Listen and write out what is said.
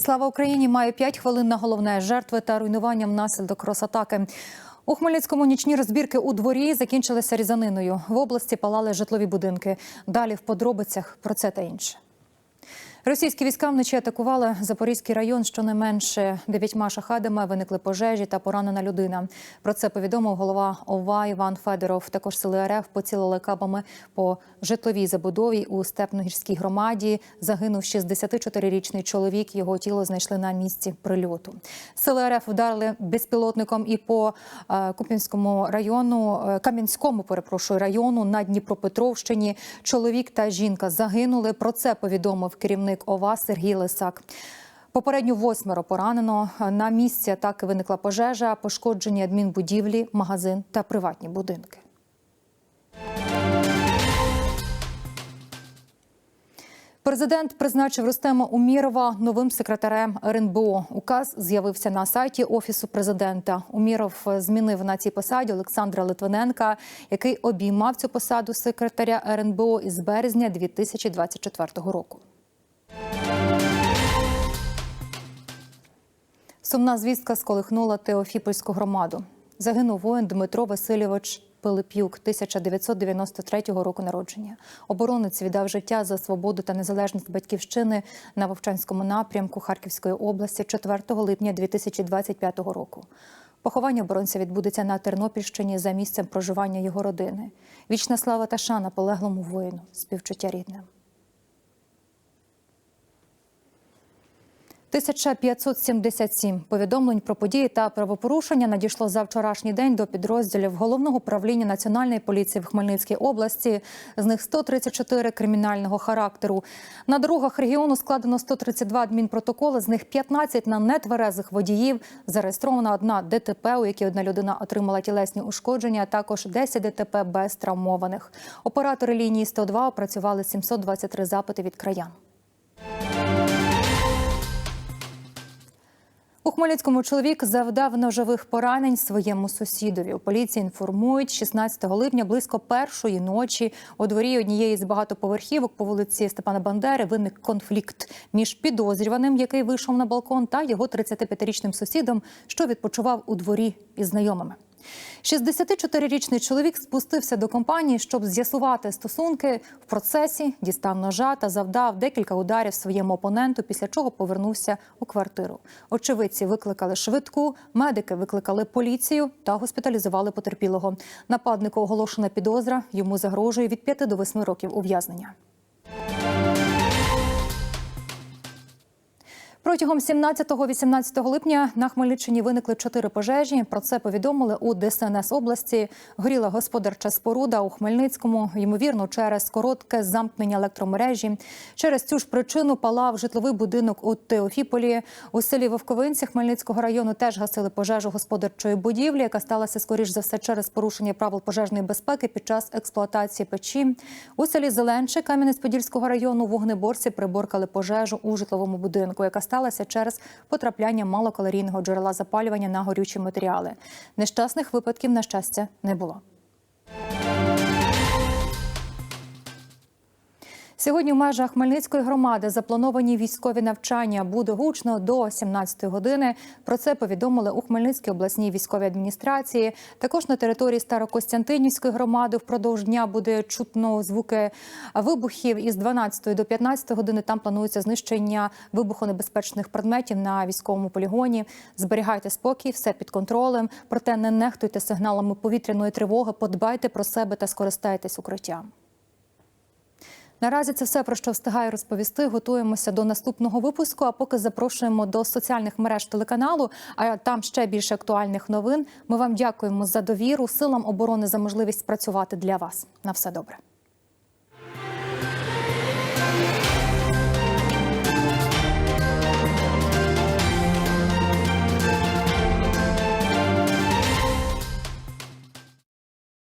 Слава Україні має 5 хвилин на головне жертви та руйнування внаслідок росатаки. У Хмельницькому нічні розбірки у дворі закінчилися різаниною. В області палали житлові будинки. Далі в подробицях про це та інше. Російські війська вночі атакували Запорізький район. Щонайменше дев'ятьма шахадами виникли пожежі та поранена людина. Про це повідомив голова ОВА Іван Федоров. Також сили РФ поцілили кабами по житловій забудові у Степногірській громаді. Загинув 64-річний чоловік. Його тіло знайшли на місці прильоту. Сили РФ вдарили безпілотником і по е, Куп'янському району, е, Кам'янському, перепрошую, району на Дніпропетровщині. Чоловік та жінка загинули. Про це повідомив керівник ОВА Сергій Лисак. Попередньо восьмеро поранено. На місці атаки виникла пожежа, пошкоджені адмінбудівлі, магазин та приватні будинки. Президент призначив Рустема Умірова новим секретарем РНБО. Указ з'явився на сайті офісу президента. Уміров змінив на цій посаді Олександра Литвиненка, який обіймав цю посаду секретаря РНБО із березня 2024 року. Сумна звістка сколихнула Теофіпольську громаду. Загинув воїн Дмитро Васильович Пилип'юк, 1993 року народження. Оборонець віддав життя за свободу та незалежність батьківщини на Вовчанському напрямку Харківської області 4 липня 2025 року. Поховання оборонця відбудеться на Тернопільщині за місцем проживання його родини. Вічна слава та шана полеглому воїну, співчуття рідним. 1577 повідомлень про події та правопорушення надійшло за вчорашній день до підрозділів головного управління національної поліції в Хмельницькій області. З них 134 кримінального характеру. На дорогах регіону складено 132 адмінпротоколи, з них 15 на нетверезих водіїв. Зареєстрована одна ДТП, у якій одна людина отримала тілесні ушкодження. а Також 10 ДТП без травмованих. Оператори лінії 102 опрацювали 723 запити від краян. Хмельницькому чоловік завдав ножових поранень своєму сусідові. У поліції інформують, 16 липня близько першої ночі у дворі однієї з багатоповерхівок по вулиці Степана Бандери виник конфлікт між підозрюваним, який вийшов на балкон, та його 35-річним сусідом, що відпочивав у дворі із знайомими. 64-річний чоловік спустився до компанії, щоб з'ясувати стосунки в процесі, дістав ножа та завдав декілька ударів своєму опоненту, після чого повернувся у квартиру. Очевидці викликали швидку, медики викликали поліцію та госпіталізували потерпілого. Нападнику оголошена підозра. Йому загрожує від 5 до 8 років ув'язнення. Протягом 17-18 липня на Хмельниччині виникли чотири пожежі. Про це повідомили у ДСНС області. Горіла господарча споруда у Хмельницькому, ймовірно, через коротке замкнення електромережі. Через цю ж причину палав житловий будинок у Теофіполі. У селі Вовковинці Хмельницького району теж гасили пожежу господарчої будівлі, яка сталася скоріш за все через порушення правил пожежної безпеки під час експлуатації печі. У селі Зеленче Кам'янець-Подільського району вогнеборці приборкали пожежу у житловому будинку, яка сталася через потрапляння малокалорійного джерела запалювання на горючі матеріали. Нещасних випадків, на щастя, не було. Сьогодні в межах Хмельницької громади заплановані військові навчання буде гучно до 17-ї години. Про це повідомили у Хмельницькій обласній військовій адміністрації. Також на території Старокостянтинівської громади впродовж дня буде чутно звуки вибухів із 12 до 15 години. Там планується знищення вибухонебезпечних предметів на військовому полігоні. Зберігайте спокій, все під контролем. Проте не нехтуйте сигналами повітряної тривоги. Подбайте про себе та скористайтесь укриттям. Наразі це все про що встигаю розповісти. Готуємося до наступного випуску. А поки запрошуємо до соціальних мереж телеканалу. А там ще більше актуальних новин. Ми вам дякуємо за довіру, силам оборони за можливість працювати для вас. На все добре.